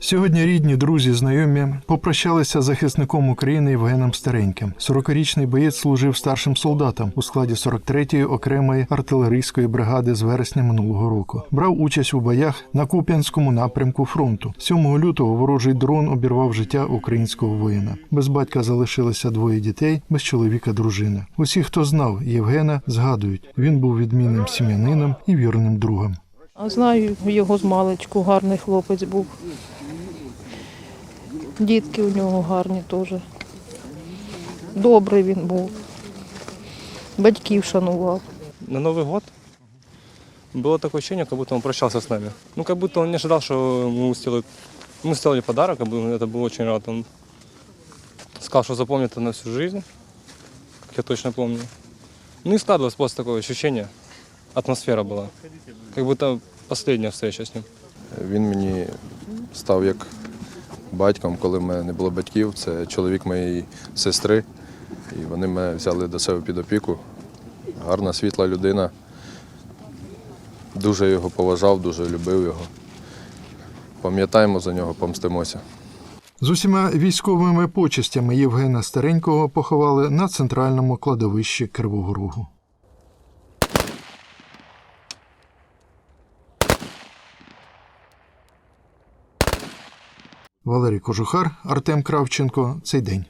Сьогодні рідні, друзі, знайомі попрощалися з захисником України Євгеном Стареньким. 40-річний боєць служив старшим солдатом у складі 43-ї окремої артилерійської бригади з вересня минулого року. Брав участь у боях на Куп'янському напрямку фронту. 7 лютого ворожий дрон обірвав життя українського воїна. Без батька залишилося двоє дітей, без чоловіка дружина. Усі, хто знав Євгена, згадують, він був відмінним сім'янином і вірним другом. А знаю його з маличку, гарний хлопець був. Дітки у нього гарні теж. Добрий він був. Батьків шанував. На Новый год было такое ощущение, как будто он прощался с нами. Ну, как будто он не ожидал, что мы сделали, мы сделали подарок, как бы это был очень рад. Он сказал, что запомнит это на всю жизнь, как я точно помню. Ну и складывалось просто такое ощущение, атмосфера была, как будто последняя встреча с ним. Він мені став як батьком, коли в мене не було батьків. Це чоловік моєї сестри. І вони мене взяли до себе під опіку. Гарна, світла людина. Дуже його поважав, дуже любив його. Пам'ятаємо за нього, помстимося. З усіма військовими почестями Євгена Старенького поховали на центральному кладовищі Кривого Рогу. Валерій Кожухар, Артем Кравченко. Цей день.